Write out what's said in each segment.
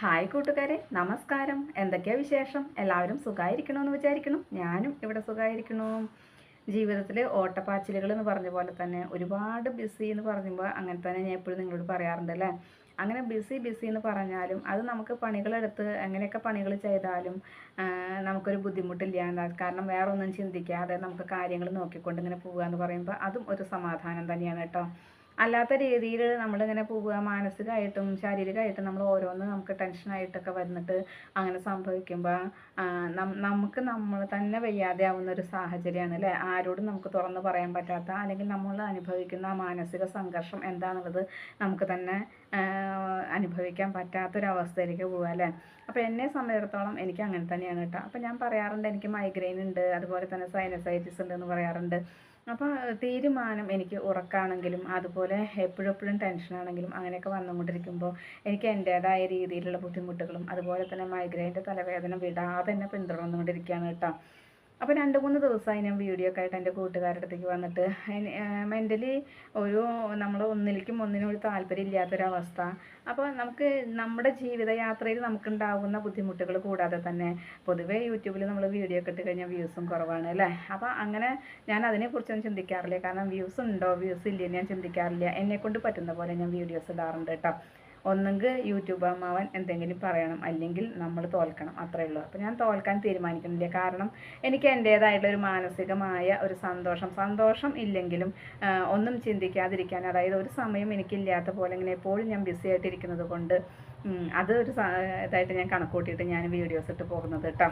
Hi കൂട്ടുകാരെ നമസ്കാരം. എന്തൊക്കെയാ വിശേഷം? എല്ലാവരും സുഖമായിരിക്കണമെന്ന് വിചാരിക്കണം ഞാനും ഇവിടെ സുഖമായിരിക്കണു ജീവിതത്തിൽ ഓട്ടപ്പാച്ചിലുകൾ എന്ന് പറഞ്ഞ പോലെ തന്നെ ഒരുപാട് ബിസി എന്ന് പറയുമ്പോൾ അങ്ങനെ തന്നെ ഞാൻ എപ്പോഴും നിങ്ങളോട് പറയാറുണ്ട് അല്ലേ? അങ്ങനെ ബിസി ബിസി എന്ന് പറഞ്ഞാലും അത് നമുക്ക് പണികളെടുത്ത് എങ്ങനെയൊക്കെ പണികൾ ചെയ്താലും നമുക്കൊരു ബുദ്ധിമുട്ടില്ല കാരണം വേറൊന്നും ചിന്തിക്കാതെ നമുക്ക് കാര്യങ്ങൾ നോക്കിക്കൊണ്ട് ഇങ്ങനെ പോവുക എന്ന് പറയുമ്പോൾ അതും ഒരു സമാധാനം തന്നെയാണ് കേട്ടോ. അല്ലാത്ത രീതിയിൽ നമ്മളിങ്ങനെ പോവുക മാനസികമായിട്ടും ശാരീരികമായിട്ടും നമ്മൾ ഓരോന്ന് നമുക്ക് ടെൻഷനായിട്ടൊക്കെ വന്നിട്ട് അങ്ങനെ സംഭവിക്കുമ്പോൾ നമുക്ക് നമ്മൾ തന്നെ വയ്യാതെ ആവുന്ന ഒരു സാഹചര്യമാണ് അല്ലേ? ആരോടും നമുക്ക് തുറന്ന് പറയാൻ പറ്റാത്ത അല്ലെങ്കിൽ നമ്മൾ അനുഭവിക്കുന്ന മാനസിക സംഘർഷം എന്താണെന്നുള്ളത് നമുക്ക് തന്നെ അനുഭവിക്കാൻ പറ്റാത്തൊരവസ്ഥയിലേക്ക് പോവുക അല്ലേ? അപ്പോൾ എന്നെ സംബന്ധിച്ചിടത്തോളം എനിക്ക് അങ്ങനെ തന്നെയാണ് കേട്ടോ. അപ്പോൾ ഞാൻ പറയാറുണ്ട് എനിക്ക് മൈഗ്രെയിൻ ഉണ്ട് അതുപോലെ തന്നെ സൈനസൈറ്റിസ് ഉണ്ട് എന്ന് പറയാറുണ്ട്. അപ്പോൾ തീരുമാനം എനിക്ക് ഉറക്കാണെങ്കിലും അതുപോലെ എപ്പോഴും എപ്പോഴും ടെൻഷനാണെങ്കിലും അങ്ങനെയൊക്കെ വന്നുകൊണ്ടിരിക്കുമ്പോൾ എനിക്ക് എന്റേതായ രീതിയിലുള്ള ബുദ്ധിമുട്ടുകളും അതുപോലെ തന്നെ മൈഗ്രൈന്റെ തലവേദന വിടാതെ തന്നെ പിന്തുടർന്നുകൊണ്ടിരിക്കുകയാണ് കേട്ടോ. അപ്പോൾ രണ്ട് മൂന്ന് ദിവസമായി ഞാൻ വീഡിയോ ഒക്കെ ആയിട്ട് എന്റെ കൂട്ടുകാരുടെ അടുത്തേക്ക് വന്നിട്ട്. മെന്റലി ഒരു നമ്മൾ ഒന്നിലേക്കും ഒന്നിനും ഒരു താല്പര്യം ഇല്ലാത്തൊരവസ്ഥ. അപ്പോൾ നമുക്ക് നമ്മുടെ ജീവിതയാത്രയിൽ നമുക്കുണ്ടാകുന്ന ബുദ്ധിമുട്ടുകൾ കൂടാതെ തന്നെ പൊതുവേ യൂട്യൂബിൽ നമ്മൾ വീഡിയോ ഒക്കെ ഇട്ട് കഴിഞ്ഞാൽ വ്യൂസും കുറവാണ് അല്ലേ? അപ്പോൾ അങ്ങനെ ഞാൻ അതിനെക്കുറിച്ചൊന്നും ചിന്തിക്കാറില്ല. കാരണം വ്യൂസ് ഉണ്ടോ? വ്യൂസ് ഇല്ലയോ ഞാൻ ചിന്തിക്കാറില്ല. എന്നെക്കൊണ്ട് പറ്റുന്ന പോലെ ഞാൻ വീഡിയോസ് ഇടാറുണ്ട് കേട്ടോ. ഒന്നെങ്കിൽ യൂട്യൂബ് അമ്മാവൻ എന്തെങ്കിലും പറയണം അല്ലെങ്കിൽ നമ്മൾ തോൽക്കണം. അത്രേ ഉള്ളൂ. അപ്പോൾ ഞാൻ തോൽക്കാൻ തീരുമാനിക്കുന്നില്ല. കാരണം എനിക്ക് എന്റേതായിട്ടുള്ള ഒരു മാനസികമായ ഒരു സന്തോഷം സന്തോഷം ഇല്ലെങ്കിലും ഒന്നും ചിന്തിക്കാതിരിക്കാൻ അതായത് ഒരു സമയം എനിക്കില്ലാത്ത പോലെ ഇങ്ങനെ എപ്പോഴും ഞാൻ ബിസി ആയിട്ടിരിക്കുന്നത് കൊണ്ട് അതൊരു ഇതായിട്ട് ഞാൻ കണക്കൂട്ടിയിട്ട് ഞാൻ വീഡിയോസ് ഇട്ട് പോകുന്നത് കേട്ടോ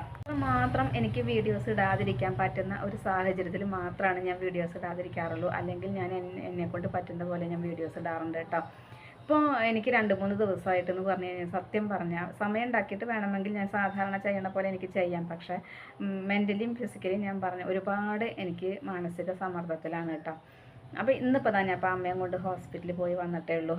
മാത്രം എനിക്ക് വീഡിയോസ് ഇടാതിരിക്കാൻ പറ്റുന്ന ഒരു സാഹചര്യത്തിൽ മാത്രമാണ് ഞാൻ വീഡിയോസ് ഇടാതിരിക്കാറുള്ളൂ. അല്ലെങ്കിൽ ഞാൻ എന്നെ കൊണ്ട് പറ്റുന്ന പോലെ ഞാൻ വീഡിയോസ് ഇടാറുണ്ട് കേട്ടോ ഇപ്പോൾ എനിക്ക് രണ്ട് മൂന്ന് ദിവസമായിട്ടെന്ന് പറഞ്ഞു കഴിഞ്ഞാൽ സത്യം പറഞ്ഞാൽ സമയം ഉണ്ടാക്കിയിട്ട് വേണമെങ്കിൽ ഞാൻ സാധാരണ ചെയ്യണ പോലെ എനിക്ക് ചെയ്യാം. പക്ഷേ മെന്റലിയും ഫിസിക്കലിയും ഞാൻ പറഞ്ഞു ഒരുപാട് എനിക്ക് മാനസിക സമ്മർദ്ദത്തിലാണ് കേട്ടോ. അപ്പോൾ ഇന്നിപ്പോൾ തന്നെ അപ്പോൾ അമ്മയും കൊണ്ട് ഹോസ്പിറ്റലിൽ പോയി വന്നിട്ടേ ഉള്ളൂ.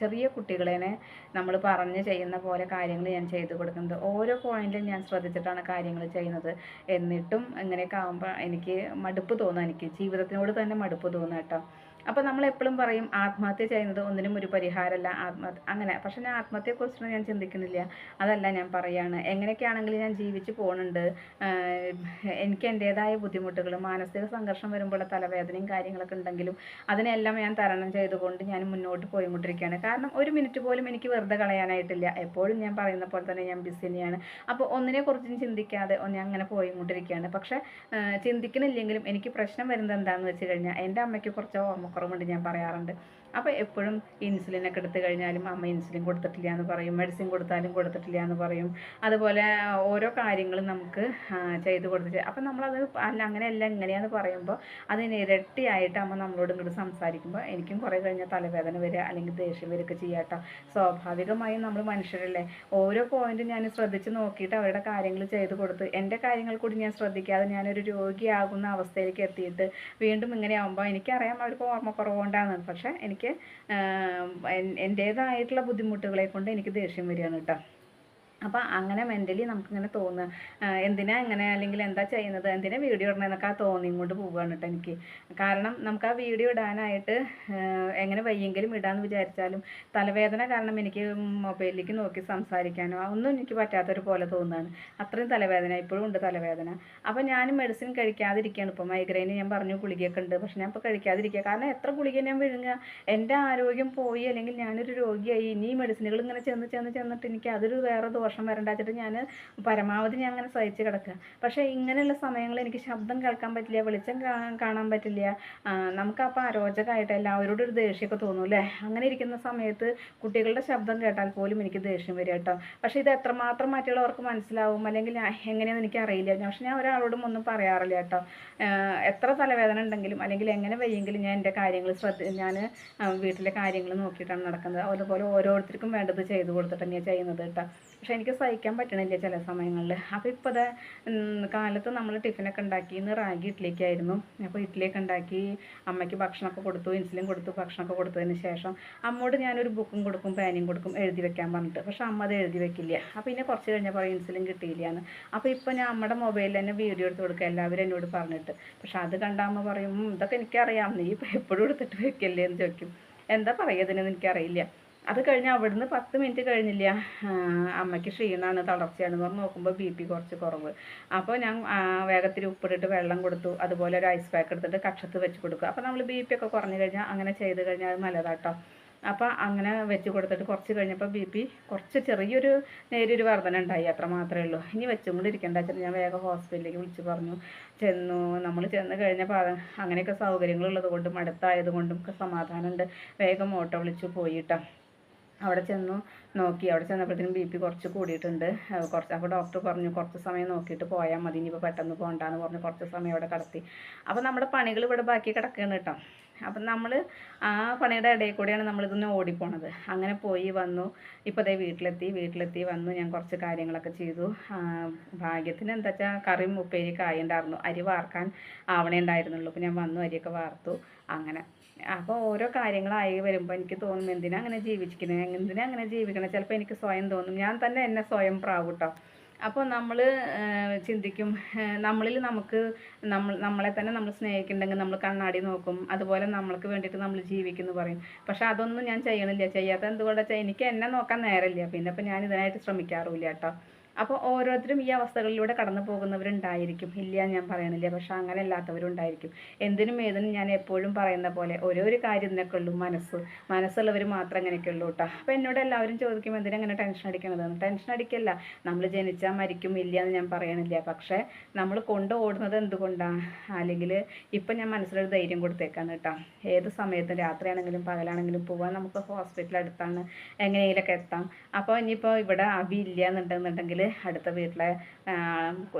ചെറിയ കുട്ടികളേനെ നമ്മൾ പറഞ്ഞ് ചെയ്യുന്ന പോലെ കാര്യങ്ങൾ ഞാൻ ചെയ്തു കൊടുക്കുന്നത് ഓരോ പോയിന്റിലും ഞാൻ ശ്രദ്ധിച്ചിട്ടാണ് കാര്യങ്ങൾ ചെയ്യുന്നത്. എന്നിട്ടും ഇങ്ങനെയൊക്കെ ആകുമ്പോൾ എനിക്ക് മടുപ്പ് തോന്നുക എനിക്ക് ജീവിതത്തിനോട് തന്നെ മടുപ്പ് തോന്നുക കേട്ടോ. അപ്പോൾ നമ്മൾ എപ്പോഴും പറയും ആത്മഹത്യ ചെയ്യുന്നത് ഒന്നിനും ഒരു പരിഹാരമല്ല ആത്മഹത്യ അങ്ങനെ. പക്ഷെ ഞാൻ ആത്മഹത്യയെക്കുറിച്ചൊന്നും ഞാൻ ചിന്തിക്കുന്നില്ല. അതല്ല ഞാൻ പറയാണ്. എങ്ങനെയൊക്കെയാണെങ്കിലും ഞാൻ ജീവിച്ച് പോകുന്നുണ്ട്. എനിക്ക് എന്റേതായ ബുദ്ധിമുട്ടുകളും മാനസിക സംഘർഷം വരുമ്പോഴുള്ള തലവേദനയും കാര്യങ്ങളൊക്കെ ഉണ്ടെങ്കിലും അതിനെല്ലാം ഞാൻ തരണം ചെയ്തുകൊണ്ട് ഞാൻ മുന്നോട്ട് പോയിക്കൊണ്ടിരിക്കുകയാണ്. കാരണം ഒരു മിനിറ്റ് പോലും എനിക്ക് വെറുതെ കളയാനായിട്ടില്ല. എപ്പോഴും ഞാൻ പറയുന്ന പോലെ തന്നെ ഞാൻ ബിസി തന്നെയാണ്. അപ്പോൾ ഒന്നിനെക്കുറിച്ചും ചിന്തിക്കാതെ ഞാൻ അങ്ങനെ പോയിക്കൊണ്ടിരിക്കുകയാണ്. പക്ഷേ ചിന്തിക്കുന്നില്ലെങ്കിലും എനിക്ക് പ്രശ്നം വരുന്നത് എന്താണെന്ന് വെച്ച് കഴിഞ്ഞാൽ എന്റെ അമ്മയ്ക്ക് കുറച്ച് ഓർമ്മക്കുറവുണ്ട് ഞാൻ പറയാറുണ്ട്. അപ്പോൾ എപ്പോഴും ഇൻസുലിനൊക്കെ എടുത്തു കഴിഞ്ഞാലും അമ്മ ഇൻസുലിൻ കൊടുത്തിട്ടില്ല എന്ന് പറയും മെഡിസിൻ കൊടുത്താലും കൊടുത്തിട്ടില്ല എന്ന് പറയും. അതുപോലെ ഓരോ കാര്യങ്ങളും നമുക്ക് ചെയ്തു കൊടുത്തിട്ട് അപ്പം നമ്മളത് അല്ല അങ്ങനെയല്ല എങ്ങനെയാന്ന് പറയുമ്പോൾ അതിന് ഇരട്ടിയായിട്ട് അമ്മ നമ്മളോട് ഇങ്ങോട്ട് സംസാരിക്കുമ്പോൾ എനിക്കും കുറേ കഴിഞ്ഞാൽ തലവേദന വരിക അല്ലെങ്കിൽ ദേഷ്യം വരികയൊക്കെ ചെയ്യാട്ടോ സ്വാഭാവികമായും നമ്മൾ മനുഷ്യരല്ലേ. ഓരോ പോയിന്റും ഞാൻ ശ്രദ്ധിച്ച് നോക്കിയിട്ട് അവരുടെ കാര്യങ്ങൾ ചെയ്ത് കൊടുത്ത് എന്റെ കാര്യങ്ങൾ കൂടി ഞാൻ ശ്രദ്ധിക്കാതെ ഞാനൊരു രോഗിയാകുന്ന അവസ്ഥയിലേക്ക് എത്തിയിട്ട് വീണ്ടും ഇങ്ങനെ ആകുമ്പോൾ എനിക്കറിയാം അവർക്ക് ഓർമ്മക്കുറവുകൊണ്ടാണ് പക്ഷേ എനിക്ക് എന്റേതായിട്ടുള്ള ബുദ്ധിമുട്ടുകളെ കൊണ്ട് എനിക്ക് ദേഷ്യം വരികയാണ് കേട്ടോ. അപ്പം അങ്ങനെ മെന്റലി നമുക്കിങ്ങനെ തോന്നുക എന്തിനാ ഇങ്ങനെ അല്ലെങ്കിൽ എന്താ ചെയ്യുന്നത്? എന്തിനാ വീഡിയോ ഇടണമെന്നൊക്കെ ആ തോന്നി ഇങ്ങോട്ട് പോവുകയാണ് കേട്ടോ എനിക്ക്. കാരണം നമുക്ക് ആ വീഡിയോ ഇടാനായിട്ട് എങ്ങനെ വയ്യെങ്കിലും ഇടാന്ന് വിചാരിച്ചാലും തലവേദന കാരണം എനിക്ക് മൊബൈലിലേക്ക് നോക്കി സംസാരിക്കാനോ ഒന്നും എനിക്ക് പറ്റാത്തൊരു പോലെ തോന്നുകയാണ് അത്രയും തലവേദന ഇപ്പോഴും ഉണ്ട് തലവേദന. അപ്പം ഞാൻ മെഡിസിൻ കഴിക്കാതിരിക്കുകയാണ് ഇപ്പോൾ മൈഗ്രെയിന് ഞാൻ പറഞ്ഞു ഗുളികയൊക്കെ ഉണ്ട്. പക്ഷെ ഞാൻ ഇപ്പോൾ കഴിക്കാതിരിക്കുക കാരണം എത്ര ഗുളിക ഞാൻ വിഴുങ്ങുക? എന്റെ ആരോഗ്യം പോയി അല്ലെങ്കിൽ ഞാനൊരു രോഗിയായി. ഇനി മെഡിസിനുകൾ ഇങ്ങനെ ചെന്ന് ചെന്ന് ചെന്നിട്ട് എനിക്ക് അതൊരു വേറെ ദോഷം വരണ്ട വെച്ചിട്ട് ഞാൻ പരമാവധി ഞാൻ അങ്ങനെ സഹിച്ച് കിടക്കുക. പക്ഷേ ഇങ്ങനെയുള്ള സമയങ്ങളിൽ എനിക്ക് ശബ്ദം കേൾക്കാൻ പറ്റില്ല വെളിച്ചം കാണാൻ പറ്റില്ല. നമുക്ക് നമുക്കപ്പോൾ അരോചകമായിട്ട് എല്ലാവരോടും ഒരു ദേഷ്യമൊക്കെ തോന്നും അല്ലേ? അങ്ങനെ ഇരിക്കുന്ന സമയത്ത് കുട്ടികളുടെ ശബ്ദം കേട്ടാൽ പോലും എനിക്ക് ദേഷ്യം വരിക കേട്ടോ. പക്ഷേ ഇത് എത്രമാത്രം മറ്റുള്ളവർക്ക് മനസ്സിലാവും അല്ലെങ്കിൽ എങ്ങനെയാണെന്ന് എനിക്ക് അറിയില്ല. പക്ഷെ ഞാൻ ഒരാളോടും ഒന്നും പറയാറില്ല കേട്ടോ. എത്ര തലവേദന ഉണ്ടെങ്കിലും അല്ലെങ്കിൽ എങ്ങനെ വയ്യെങ്കിലും ഞാൻ എന്റെ കാര്യങ്ങൾ ശ്രദ്ധ ഞാൻ വീട്ടിലെ കാര്യങ്ങൾ നോക്കിയിട്ടാണ് നടക്കുന്നത്. അതുപോലെ ഓരോരുത്തർക്കും വേണ്ടത് ചെയ്തു കൊടുത്തിട്ട് തന്നെയാണ് ചെയ്യുന്നത് കേട്ടോ. പക്ഷെ എനിക്ക് സഹിക്കാൻ പറ്റണില്ല ചില സമയങ്ങളിൽ. അപ്പോൾ ഇപ്പോൾ ഉം, കാലത്ത് നമ്മൾ ടിഫിനൊക്കെ ഉണ്ടാക്കി ഇന്ന് റാഗി ഇഡ്ഡലിക്കായിരുന്നു അപ്പോൾ ഇഡ്ഡലിയൊക്കെ ഉണ്ടാക്കി അമ്മയ്ക്ക് ഭക്ഷണമൊക്കെ കൊടുത്തു ഇൻസുലിൻ കൊടുത്തു ഭക്ഷണമൊക്കെ കൊടുത്തതിന് ശേഷം അമ്മോട് ഞാനൊരു ബുക്കും കൊടുക്കും പേനയും കൊടുക്കും എഴുതി വെക്കാൻ പറഞ്ഞിട്ട്. പക്ഷെ അമ്മ അത് എഴുതി വെക്കില്ല. അപ്പോൾ പിന്നെ കുറച്ച് കഴിഞ്ഞപ്പോൾ ഇൻസുലിൻ കിട്ടിയില്ല എന്ന് അപ്പോൾ ഇപ്പോൾ ഞാൻ അമ്മയുടെ മൊബൈലിൽ തന്നെ വീഡിയോ എടുത്ത് കൊടുക്കുക എല്ലാവരും എന്നോട് പറഞ്ഞിട്ട്. പക്ഷെ അത് കണ്ട അമ്മ പറയും "ഉം, ഇതൊക്കെ എനിക്കറിയാം. നീ ഇപ്പോൾ എപ്പോഴും എടുത്തിട്ട് വെക്കല്ലേ? എന്ന് ചോദിക്കും. എന്താ പറയുക ഇതിനെന്ന് എനിക്കറിയില്ല. അത് കഴിഞ്ഞ് അവിടുന്ന് പത്ത് മിനിറ്റ് കഴിഞ്ഞില്ല. അമ്മയ്ക്ക് ക്ഷീണമാണ് തളർച്ചയാണെന്ന് പറഞ്ഞ് നോക്കുമ്പോൾ ബി പി കുറച്ച് കുറവ്. അപ്പോൾ ഞാൻ വേഗത്തിൽ ഉപ്പിട്ടിട്ട് വെള്ളം കൊടുത്തു. അതുപോലെ ഒരു ഐസ് പാക്ക് എടുത്തിട്ട് കക്ഷത്ത് വെച്ച് കൊടുക്കുക. അപ്പോൾ നമ്മൾ ബി പി ഒക്കെ കുറഞ്ഞു കഴിഞ്ഞാൽ അങ്ങനെ ചെയ്ത് കഴിഞ്ഞാൽ അത് നല്ലതാട്ടോ. അപ്പോൾ അങ്ങനെ വെച്ച് കൊടുത്തിട്ട് കുറച്ച് കഴിഞ്ഞപ്പോൾ ബി പി കുറച്ച് ചെറിയൊരു നേരിയൊരു വർധന ഉണ്ടായി അത്ര മാത്രമേ ഉള്ളൂ. ഇനി വെച്ചും കൂടി ഇരിക്കേണ്ട. വെച്ചിട്ട് ഞാൻ വേഗം ഹോസ്പിറ്റലിലേക്ക് വിളിച്ച് പറഞ്ഞു. ചെന്നു. നമ്മൾ ചെന്ന് കഴിഞ്ഞപ്പോൾ അങ്ങനെയൊക്കെ സൗകര്യങ്ങളുള്ളത് കൊണ്ടും അടുത്തായത് കൊണ്ടും ഒക്കെ സമാധാനമുണ്ട് വേഗം ഓട്ടോ വിളിച്ച് പോയിട്ടാ അവിടെ ചെന്നു നോക്കി. അവിടെ ചെന്നപ്പോഴത്തേനും ബി പി കുറച്ച് കൂടിയിട്ടുണ്ട്. കുറച്ച് അപ്പോൾ ഡോക്ടർ പറഞ്ഞു കുറച്ച് സമയം നോക്കിയിട്ട് പോയാൽ മതി. ഇനിയിപ്പോൾ പെട്ടെന്ന് പോകണ്ടെന്ന് പറഞ്ഞു കുറച്ച് സമയം അവിടെ കിടത്തി. അപ്പോൾ നമ്മുടെ പണികൾ ഇവിടെ ബാക്കി കിടക്കുകയാണ് കേട്ടോ. അപ്പം നമ്മൾ ആ പണിയുടെ ഇടയിൽ കൂടെയാണ് നമ്മളിതൊന്ന് ഓടിപ്പോണത്. അങ്ങനെ പോയി വന്നു. ഇപ്പോൾ ദേ വീട്ടിലെത്തി. വീട്ടിലെത്തി വന്നു. ഞാൻ കുറച്ച് കാര്യങ്ങളൊക്കെ ചെയ്തു. ഭാഗ്യത്തിന് എന്താ വെച്ചാൽ കറിയും ഉപ്പേരിയൊക്കെ ആയിണ്ടായിരുന്നു. അരി വാർക്കാൻ ആവണേ ഉണ്ടായിരുന്നുള്ളൂ. അപ്പോൾ ഞാൻ വന്നു അരിയൊക്കെ വാർത്തു. അങ്ങനെ. അപ്പോൾ ഓരോ കാര്യങ്ങളായി വരുമ്പോൾ എനിക്ക് തോന്നും എന്തിനാ അങ്ങനെ ജീവിച്ചിരിക്കുന്നത് എന്തിനാ അങ്ങനെ ജീവിക്കണം? ചിലപ്പോൾ എനിക്ക് സ്വയം തോന്നും. ഞാൻ തന്നെ എന്നെ സ്വയം പ്രാവൂട്ടോ. അപ്പോൾ നമ്മൾ ചിന്തിക്കും. നമ്മളിൽ നമുക്ക് നമ്മൾ നമ്മളെ തന്നെ നമ്മൾ സ്നേഹിക്കുന്നുണ്ടെങ്കിൽ നമ്മൾ കണ്ണാടി നോക്കും. അതുപോലെ നമ്മൾക്ക് വേണ്ടിയിട്ട് നമ്മൾ ജീവിക്കുന്നു പറയും. പക്ഷെ അതൊന്നും ഞാൻ ചെയ്യണില്ല. ചെയ്യാത്ത എന്തുകൊണ്ടാ എനിക്ക് എന്നെ നോക്കാൻ നേരമില്ല. പിന്നെ അപ്പോൾ ഞാൻ ഇതിനായിട്ട് ശ്രമിക്കാറുമില്ല കേട്ടോ. അപ്പോൾ ഓരോരുത്തരും ഈ അവസ്ഥകളിലൂടെ കടന്നു പോകുന്നവരുണ്ടായിരിക്കും ഇല്ല ഞാൻ പറയണില്ല. പക്ഷെ അങ്ങനെ അല്ലാത്തവരുണ്ടായിരിക്കും എന്തിനും ഏതിനും ഞാൻ എപ്പോഴും പറയുന്ന പോലെ ഓരോ ഒരു കാര്യം ഇതിനൊക്കെ ഉള്ളൂ മനസ്സ് മനസ്സുള്ളവർ മാത്രം അങ്ങനെയൊക്കെ ഉള്ളൂ കേട്ടോ അപ്പോൾ എന്നോട് എല്ലാവരും ചോദിക്കും എന്തിനാ അങ്ങനെ ടെൻഷൻ അടിക്കണത്? ടെൻഷൻ അടിക്കല്ല. നമ്മൾ ജനിച്ചാൽ മരിക്കും ഇല്ല എന്ന് ഞാൻ പറയണില്ല. പക്ഷേ നമ്മൾ കൊണ്ട് ഓടുന്നത് എന്തുകൊണ്ടാണ് അല്ലെങ്കിൽ ഇപ്പം ഞാൻ മനസ്സിലൊരു ധൈര്യം കൊടുത്തേക്കാന്ന് കേട്ടോ ഏത് സമയത്തും രാത്രിയാണെങ്കിലും പകലാണെങ്കിലും പോകാൻ നമുക്ക് ഹോസ്പിറ്റൽ അടുത്താണ് എങ്ങനെയെങ്കിലൊക്കെ എത്താം. അപ്പോൾ ഇനിയിപ്പോൾ ഇവിടെ അഭി ഇല്ല എന്നുണ്ടെന്നുണ്ടെങ്കിൽ അടുത്ത വീട്ടിലെ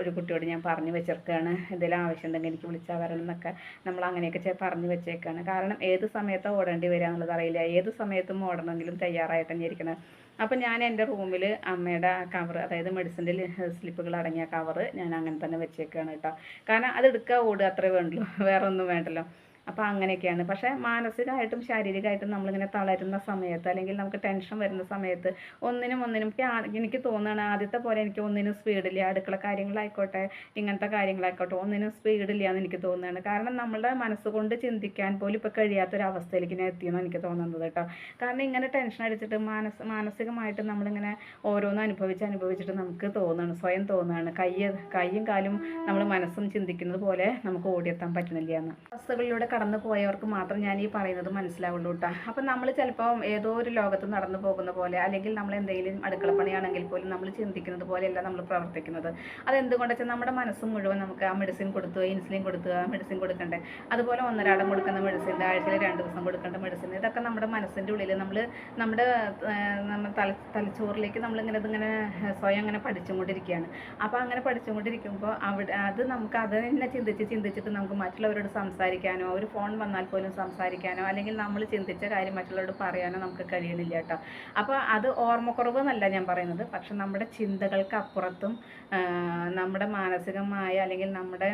ഒരു കുട്ടിയോട് ഞാൻ പറഞ്ഞു വെച്ചിരിക്കുകയാണ് എന്തെങ്കിലും ആവശ്യമുണ്ടെങ്കിൽ എനിക്ക് വിളിച്ചാൽ വരണം എന്നൊക്കെ നമ്മൾ അങ്ങനെയൊക്കെ പറഞ്ഞു വെച്ചേക്കാണ്. കാരണം ഏത് സമയത്താണ് ഓടേണ്ടി വരിക എന്നുള്ളത് അറിയില്ല. ഏത് സമയത്തും ഓടണമെങ്കിലും തയ്യാറായിട്ട് തന്നെ ഇരിക്കണം. അപ്പം ഞാൻ എന്റെ റൂമിൽ അമ്മയുടെ കവർ അതായത് മെഡിസിന്റെ സ്ലിപ്പുകൾ അടങ്ങിയ കവറ് ഞാൻ അങ്ങനെ തന്നെ വെച്ചേക്കാണ് കേട്ടോ. കാരണം അത് എടുക്കുക ഓടുക അത്രേ വേണ്ടുള്ളൂ. വേറെ ഒന്നും വേണ്ടല്ലോ. അപ്പോൾ അങ്ങനെയൊക്കെയാണ്. പക്ഷേ മാനസികമായിട്ടും ശാരീരികമായിട്ടും നമ്മളിങ്ങനെ തളരുന്ന സമയത്ത് അല്ലെങ്കിൽ നമുക്ക് ടെൻഷൻ വരുന്ന സമയത്ത് ഒന്നിനും ഒന്നിനും എനിക്ക് തോന്നുകയാണ് ആദ്യത്തെ പോലെ എനിക്ക് ഒന്നിനും സ്പീഡില്ല അടുക്കള കാര്യങ്ങളായിക്കോട്ടെ ഇങ്ങനത്തെ കാര്യങ്ങളായിക്കോട്ടെ ഒന്നിനും സ്പീഡില്ല എന്ന് എനിക്ക് തോന്നുകയാണ്. കാരണം നമ്മളുടെ മനസ്സുകൊണ്ട് ചിന്തിക്കാൻ പോലും ഇപ്പോൾ കഴിയാത്തൊരവസ്ഥയിലേക്ക് ഞാൻ എത്തിയെന്ന് എനിക്ക് തോന്നുന്നത് കേട്ടോ. കാരണം ഇങ്ങനെ ടെൻഷൻ അടിച്ചിട്ട് മാനസ മാനസികമായിട്ട് നമ്മളിങ്ങനെ ഓരോന്ന് അനുഭവിച്ച് അനുഭവിച്ചിട്ട് നമുക്ക് തോന്നുകയാണ് സ്വയം തോന്നുകയാണ്. കൈ കൈയും കാലും നമ്മൾ മനസ്സും ചിന്തിക്കുന്നത് പോലെ നമുക്ക് ഓടിയെത്താൻ പറ്റുന്നില്ല എന്ന്. അവസ്ഥകളിലൂടെ കടന്നു പോയവർക്ക് മാത്രം ഞാൻ ഈ പറയുന്നത് മനസ്സിലാവുള്ളൂ കേട്ടോ അപ്പം നമ്മൾ ചിലപ്പോൾ ഏതോ ഒരു ലോകത്ത് നടന്നു പോകുന്ന പോലെ അല്ലെങ്കിൽ നമ്മൾ എന്തെങ്കിലും അടുക്കളപ്പണിയാണെങ്കിൽ പോലും നമ്മൾ ചിന്തിക്കുന്നത് പോലെയല്ല നമ്മൾ പ്രവർത്തിക്കുന്നത്. അതെന്തുകൊണ്ടെന്ന് വെച്ചാൽ നമ്മുടെ മനസ്സ് മുഴുവൻ നമുക്ക് ആ മെഡിസിൻ കൊടുത്തു ഇൻസുലിൻ കൊടുക്കുക മെഡിസിൻ കൊടുക്കണ്ടേ. അതുപോലെ ഒന്നരാടം കൊടുക്കുന്ന മെഡിസിൻ ആഴ്ചയിൽ രണ്ട് ദിവസം കൊടുക്കേണ്ട മെഡിസിൻ ഇതൊക്കെ നമ്മുടെ മനസ്സിന്റെ ഉള്ളിൽ നമ്മൾ നമ്മുടെ തല തലച്ചോറിലേക്ക് നമ്മളിങ്ങനെ ഇതിങ്ങനെ സ്വയം അങ്ങനെ പഠിച്ചുകൊണ്ടിരിക്കുകയാണ് അപ്പോൾ അങ്ങനെ പഠിച്ചുകൊണ്ടിരിക്കുമ്പോൾ അവിടെ അത് നമുക്ക് അത് തന്നെ ചിന്തിച്ച് ചിന്തിച്ചിട്ട് നമുക്ക് മറ്റുള്ളവരോട് സംസാരിക്കാനോ ഒരു ഫോൺ വന്നാൽ പോലും സംസാരിക്കാനോ അല്ലെങ്കിൽ നമ്മൾ ചിന്തിച്ച കാര്യം മറ്റുള്ളവരോട് പറയാനോ നമുക്ക് കഴിയണില്ല കേട്ടോ. അപ്പോൾ അത് ഓർമ്മക്കുറവ് എന്നല്ല ഞാൻ പറയുന്നത്. പക്ഷെ നമ്മുടെ ചിന്തകൾക്ക് അപ്പുറത്തും നമ്മുടെ മാനസികമായ അല്ലെങ്കിൽ നമ്മുടെ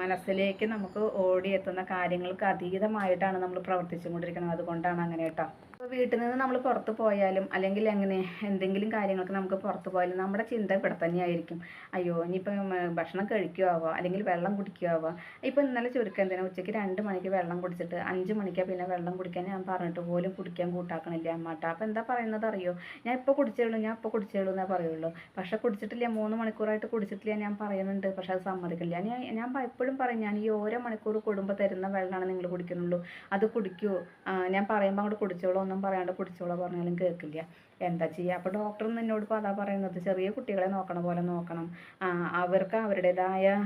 മനസ്സിലേക്ക് നമുക്ക് ഓടിയെത്തുന്ന കാര്യങ്ങൾക്ക് അതീതമായിട്ടാണ് നമ്മൾ പ്രവർത്തിച്ചുകൊണ്ടിരിക്കുന്നത്. അതുകൊണ്ടാണ് അങ്ങനെ കേട്ടോ. ഇപ്പോൾ വീട്ടിൽ നിന്ന് നമ്മൾ പുറത്ത് പോയാലും അല്ലെങ്കിൽ എങ്ങനെ എന്തെങ്കിലും കാര്യങ്ങൾക്ക് നമുക്ക് പുറത്ത് പോയാലും നമ്മുടെ ചിന്ത ഇവിടെ തന്നെയായിരിക്കും. അയ്യോ ഇനിയിപ്പം ഭക്ഷണം കഴിക്കുമാവോ അല്ലെങ്കിൽ വെള്ളം കുടിക്കുമാവോ ഇപ്പോൾ ഇന്നലെ ചുരുക്കം എന്തിനാ ഉച്ചയ്ക്ക് രണ്ട് മണിക്ക് വെള്ളം കുടിച്ചിട്ട് അഞ്ച് മണിക്കാണ് പിന്നെ വെള്ളം കുടിക്കാൻ ഞാൻ പറഞ്ഞിട്ട് പോലും കുടിക്കാൻ കൂട്ടാക്കണില്ല അമ്മാട്ട. അപ്പോൾ എന്താ പറയുന്നത് അറിയോ? ഞാൻ ഇപ്പോൾ കുടിച്ചേളൂ ഞാൻ ഇപ്പോൾ കുടിച്ചേളൂ എന്നേ പറയുള്ളൂ. പക്ഷേ കുടിച്ചിട്ടില്ല മൂന്ന് മണിക്കൂറായിട്ട് കുടിച്ചിട്ടില്ല ഞാൻ പറയുന്നുണ്ട്. പക്ഷേ അത് സമ്മതിക്കില്ല. ഞാൻ ഞാൻ എപ്പോഴും പറയും ഞാൻ ഈ ഓരോ മണിക്കൂർ കൂടുമ്പോൾ തരുന്ന വെള്ളമാണ് നിങ്ങൾ കുടിക്കുന്നുള്ളൂ. അത് കുടിക്കൂ. ഞാൻ പറയുമ്പോൾ അങ്ങോട്ട് കുടിച്ചോളൂ ഒന്നും പറയാണ്ട് പിടിച്ചോളാം പറഞ്ഞാലും കേൾക്കില്ല. എന്താ ചെയ്യുക അപ്പോൾ ഡോക്ടർ എന്നോട് ഇപ്പോൾ അതാ പറയുന്നത്. ചെറിയ കുട്ടികളെ നോക്കണ പോലെ നോക്കണം. അവർക്ക് അവരുടേതായ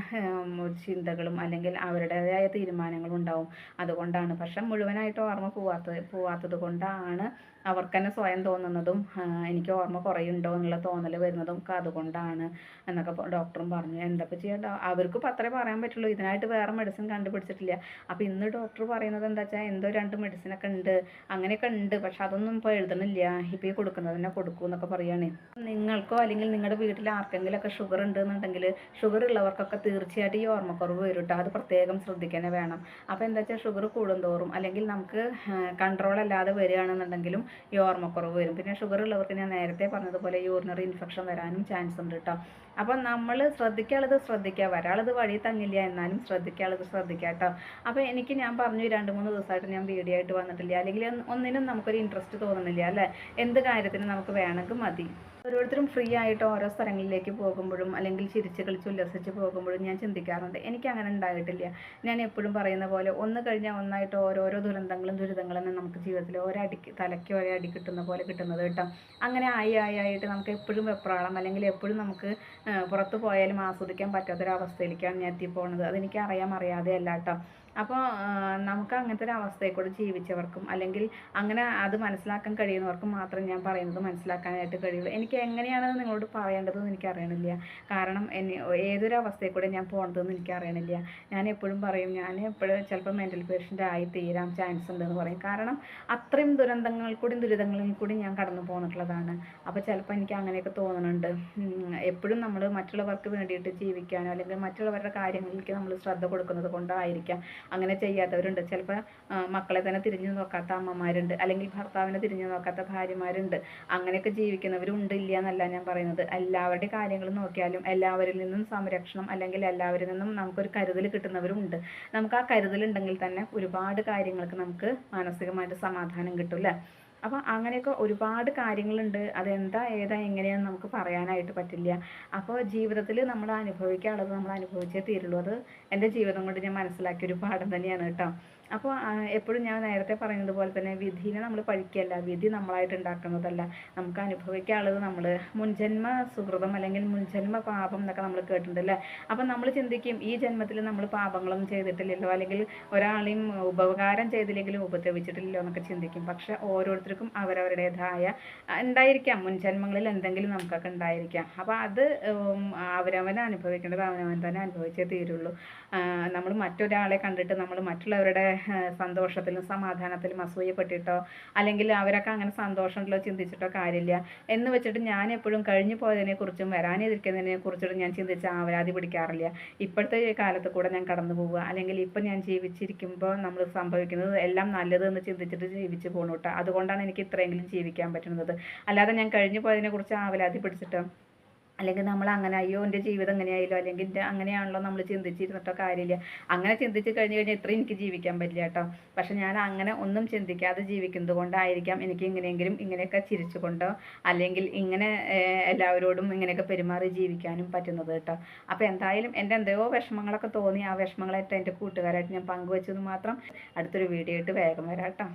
ചിന്തകളും അല്ലെങ്കിൽ അവരുടേതായ തീരുമാനങ്ങളും ഉണ്ടാവും. അതുകൊണ്ടാണ്. പക്ഷെ മുഴുവനായിട്ട് ഓർമ്മ പോവാത്തത് പോവാത്തത് കൊണ്ടാണ് അവർക്ക് തന്നെ സ്വയം തോന്നുന്നതും എനിക്ക് ഓർമ്മ കുറയുണ്ടോ എന്നുള്ള തോന്നൽ വരുന്നതും ഒക്കെ അതുകൊണ്ടാണ് എന്നൊക്കെ ഡോക്ടറും പറഞ്ഞു. എന്തൊക്കെ ചെയ്യാം ഡോ- അവർക്ക് അത്രേ പറയാൻ പറ്റുള്ളൂ. ഇതിനായിട്ട് വേറെ മെഡിസിൻ കണ്ടുപിടിച്ചിട്ടില്ല. അപ്പോൾ ഇന്ന് ഡോക്ടർ പറയുന്നത് എന്താ വെച്ചാൽ എന്തോ രണ്ട് മെഡിസിനൊക്കെ ഉണ്ട്. അങ്ങനെയൊക്കെ ഉണ്ട്. പക്ഷെ അതൊന്നും ഇപ്പോൾ എഴുതണില്ല ഇപ്പോൾ ഈ കൊടുക്കുന്ന കൊടുക്കുന്നത് തന്നെ കൊടുക്കൂ എന്നൊക്കെ പറയുകയാണ് നിങ്ങൾക്കോ അല്ലെങ്കിൽ നിങ്ങളുടെ വീട്ടിൽ ആർക്കെങ്കിലുമൊക്കെ ഷുഗർ ഉണ്ടെന്നുണ്ടെങ്കിൽ ഷുഗർ ഉള്ളവർക്കൊക്കെ തീർച്ചയായിട്ടും ഈ ഓർമ്മക്കുറവ് വരും കേട്ടോ അത് പ്രത്യേകം ശ്രദ്ധിക്കാനേ വേണം. അപ്പോൾ എന്താ വെച്ചാൽ ഷുഗർ കൂടുന്തോറും അല്ലെങ്കിൽ നമുക്ക് കൺട്രോൾ അല്ലാതെ വരികയാണെന്നുണ്ടെങ്കിലും ഈ ഓർമ്മക്കുറവ് വരും. പിന്നെ ഷുഗർ ഉള്ളവർക്ക് ഞാൻ നേരത്തെ പറഞ്ഞതുപോലെ യൂറിനറി ഇൻഫെക്ഷൻ വരാനും ചാൻസ് ഉണ്ട് കേട്ടോ അപ്പം നമ്മൾ ശ്രദ്ധിക്കാനുള്ളത് ശ്രദ്ധിക്കുക വരാളത് വഴി തങ്ങില്ല എന്നാലും ശ്രദ്ധിക്കാനുള്ളത് ശ്രദ്ധിക്കുക കേട്ടോ അപ്പോൾ എനിക്ക് ഞാൻ പറഞ്ഞു രണ്ട് മൂന്ന് ദിവസമായിട്ട് ഞാൻ വീഡിയോ ആയിട്ട് വന്നിട്ടില്ല. അല്ലെങ്കിൽ ഒന്നിനും നമുക്കൊരു ഇൻട്രസ്റ്റ് തോന്നുന്നില്ല അല്ലേ? എന്ത് കാര്യത്തിനും നമുക്ക് വേണമെങ്കിൽ മതി. ഓരോരുത്തരും ഫ്രീ ആയിട്ട് ഓരോ സ്ഥലങ്ങളിലേക്ക് പോകുമ്പോഴും അല്ലെങ്കിൽ ചിരിച്ച് കളിച്ച് ഉല്ലസിച്ച് പോകുമ്പോഴും ഞാൻ ചിന്തിക്കാറുണ്ട്. എനിക്ക് അങ്ങനെ ഉണ്ടായിട്ടില്ല. ഞാൻ എപ്പോഴും പറയുന്ന പോലെ ഒന്ന് കഴിഞ്ഞാൽ ഒന്നായിട്ട് ഓരോരോ ദുരന്തങ്ങളും ദുരിതങ്ങളും നമുക്ക് ജീവിതത്തിൽ ഓരോ അടിക്ക് തലയ്ക്ക് ഒരേ അടി കിട്ടുന്ന പോലെ കിട്ടുന്നത് കേട്ടോ. അങ്ങനെ ആയി ആയി ആയിട്ട് നമുക്ക് എപ്പോഴും വെപ്രാളം അല്ലെങ്കിൽ എപ്പോഴും നമുക്ക് പുറത്ത് പോയാലും ആസ്വദിക്കാൻ പറ്റാത്തൊരവസ്ഥയിലേക്കാണ് ഞാൻ എത്തിപ്പോണത്. അതെനിക്ക് അറിയാം അറിയാതെ അല്ല കേട്ടോ. അപ്പോൾ നമുക്ക് അങ്ങനത്തെ ഒരു അവസ്ഥയിൽ കൂടെ ജീവിച്ചവർക്കും അല്ലെങ്കിൽ അങ്ങനെ അത് മനസ്സിലാക്കാൻ കഴിയുന്നവർക്കും മാത്രം ഞാൻ പറയുന്നത് മനസ്സിലാക്കാനായിട്ട് കഴിയുള്ളൂ. എനിക്ക് എങ്ങനെയാണെന്ന് നിങ്ങളോട് പറയേണ്ടതെന്ന് എനിക്ക് അറിയണില്ല കാരണം എന്നെ ഏതൊരു അവസ്ഥയിൽ കൂടെ ഞാൻ പോകണതെന്ന് എനിക്ക് അറിയണില്ല ഞാൻ എപ്പോഴും പറയും ഞാൻ എപ്പോഴും ചിലപ്പോൾ മെന്റൽ പേഷ്യന്റ് ആയി തീരാൻ ചാൻസ് ഉണ്ടെന്ന് പറയും. കാരണം അത്രയും ദുരന്തങ്ങൾ കൂടി ദുരിതങ്ങളിൽ കൂടി ഞാൻ കടന്നു പോന്നിട്ടുള്ളതാണ്. അപ്പോൾ ചിലപ്പോൾ എനിക്ക് അങ്ങനെയൊക്കെ തോന്നുന്നുണ്ട് എപ്പോഴും നമ്മൾ മറ്റുള്ളവർക്ക് വേണ്ടിയിട്ട് ജീവിക്കാനോ അല്ലെങ്കിൽ മറ്റുള്ളവരുടെ കാര്യങ്ങളിലേക്ക് നമ്മൾ ശ്രദ്ധ കൊടുക്കുന്നത് കൊണ്ടായിരിക്കാം അങ്ങനെ ചെയ്യാത്തവരുണ്ട്. ചിലപ്പോൾ മക്കളെ തന്നെ തിരിഞ്ഞു നോക്കാത്ത അമ്മമാരുണ്ട് അല്ലെങ്കിൽ ഭർത്താവിനെ തിരിഞ്ഞു നോക്കാത്ത ഭാര്യമാരുണ്ട്. അങ്ങനെയൊക്കെ ജീവിക്കുന്നവരുണ്ട് ഇല്ല എന്നല്ല ഞാൻ പറയുന്നത്. എല്ലാവരുടെ കാര്യങ്ങൾ നോക്കിയാലും എല്ലാവരിൽ നിന്നും സംരക്ഷണം അല്ലെങ്കിൽ എല്ലാവരിൽ നിന്നും നമുക്കൊരു കരുതൽ കിട്ടുന്നവരുണ്ട് നമുക്ക് ആ കരുതലുണ്ടെങ്കിൽ തന്നെ ഒരുപാട് കാര്യങ്ങൾക്ക് നമുക്ക് മാനസികമായിട്ട് സമാധാനം കിട്ടും അപ്പോൾ അങ്ങനെയൊക്കെ ഒരുപാട് കാര്യങ്ങളുണ്ട്. അതെന്താ ഏതാ എങ്ങനെയാന്ന് നമുക്ക് പറയാനായിട്ട് പറ്റില്ല. അപ്പോൾ ജീവിതത്തിൽ നമ്മൾ അനുഭവിക്കാനുള്ളത് നമ്മൾ അനുഭവിച്ചേ തീരുള്ളൂ. അത് എന്റെ ജീവിതം കൊണ്ട് ഞാൻ മനസ്സിലാക്കിയ ഒരു പാഠം തന്നെയാണ് കേട്ടോ. അപ്പോൾ എപ്പോഴും ഞാൻ നേരത്തെ പറഞ്ഞതുപോലെ പോലെ തന്നെ വിധിനെ നമ്മൾ പഴിക്കല്ല വിധി നമ്മളായിട്ട് ഉണ്ടാക്കുന്നതല്ല നമുക്ക് അനുഭവിക്കാനുള്ളത് നമ്മൾ മുൻജന്മ സുഹൃതം അല്ലെങ്കിൽ മുൻജന്മ പാപം എന്നൊക്കെ നമ്മൾ കേട്ടിട്ടുണ്ട് അല്ലേ അപ്പം നമ്മൾ ചിന്തിക്കും ഈ ജന്മത്തിൽ നമ്മൾ പാപങ്ങളൊന്നും ചെയ്തിട്ടില്ലല്ലോ? അല്ലെങ്കിൽ ഒരാളെയും ഉപകാരം ചെയ്തില്ലെങ്കിലും ഉപദ്രവിച്ചിട്ടില്ലല്ലോ എന്നൊക്കെ ചിന്തിക്കും. പക്ഷെ ഓരോരുത്തർക്കും അവരവരുടേതായ ഉണ്ടായിരിക്കാം. മുൻജന്മങ്ങളിൽ എന്തെങ്കിലും നമുക്കൊക്കെ ഉണ്ടായിരിക്കാം. അപ്പോൾ അത് അവരവനെ അനുഭവിക്കേണ്ടത് അവനവൻ തന്നെ അനുഭവിച്ചേ തീരുള്ളൂ. നമ്മൾ മറ്റൊരാളെ കണ്ടിട്ട് നമ്മൾ മറ്റുള്ളവരുടെ സന്തോഷത്തിലും സമാധാനത്തിലും അസൂയപ്പെട്ടിട്ടോ അല്ലെങ്കിൽ അവരൊക്കെ അങ്ങനെ സന്തോഷമുണ്ടല്ലോ ചിന്തിച്ചിട്ടോ കാര്യമില്ല എന്ന് വെച്ചിട്ട് ഞാൻ എപ്പോഴും കഴിഞ്ഞു പോയതിനെക്കുറിച്ചും കുറിച്ചും വരാനിരിക്കുന്നതിനെ കുറിച്ചിട്ടും ഞാൻ ചിന്തിച്ച് ആവരാതി പിടിക്കാറില്ല. ഇപ്പോഴത്തെ കാലത്ത് കൂടെ ഞാൻ കടന്നു പോവുക അല്ലെങ്കിൽ ഇപ്പം ഞാൻ ജീവിച്ചിരിക്കുമ്പോൾ നമ്മൾ സംഭവിക്കുന്നത് എല്ലാം നല്ലത് എന്ന് ചിന്തിച്ചിട്ട് ജീവിച്ചു പോകണു കേട്ടോ അതുകൊണ്ടാണ് എനിക്ക് ഇത്രയെങ്കിലും ജീവിക്കാൻ പറ്റുന്നത്. അല്ലാതെ ഞാൻ കഴിഞ്ഞു പോയതിനെക്കുറിച്ച് ആവലാതി പിടിച്ചിട്ടോ അല്ലെങ്കിൽ നമ്മൾ അങ്ങനെ അയ്യോ എന്റെ ജീവിതം എങ്ങനെയായാലോ അല്ലെങ്കിൽ എന്റെ അങ്ങനെയാണല്ലോ നമ്മൾ ചിന്തിച്ചിരുന്നിട്ടോ കാര്യമില്ല. അങ്ങനെ ചിന്തിച്ച് കഴിഞ്ഞ് കഴിഞ്ഞാൽ ഇത്രയും എനിക്ക് ജീവിക്കാൻ പറ്റില്ല കേട്ടോ. പക്ഷെ ഞാൻ അങ്ങനെ ഒന്നും ചിന്തിക്കാതെ ജീവിക്കുന്നത് കൊണ്ടായിരിക്കാം എനിക്ക് ഇങ്ങനെയെങ്കിലും ഇങ്ങനെയൊക്കെ ചിരിച്ചുകൊണ്ടോ അല്ലെങ്കിൽ ഇങ്ങനെ എല്ലാവരോടും ഇങ്ങനെയൊക്കെ പെരുമാറി ജീവിക്കാനും പറ്റുന്നത് കേട്ടോ. അപ്പോൾ എന്തായാലും എന്റെ എന്തോ വിഷമങ്ങളൊക്കെ തോന്നി ആ വിഷമങ്ങളായിട്ട് എന്റെ കൂട്ടുകാരായിട്ട് ഞാൻ പങ്കുവെച്ചത് മാത്രം അടുത്തൊരു വീഡിയോ ആയിട്ട് വേഗം വരാം കേട്ടോ.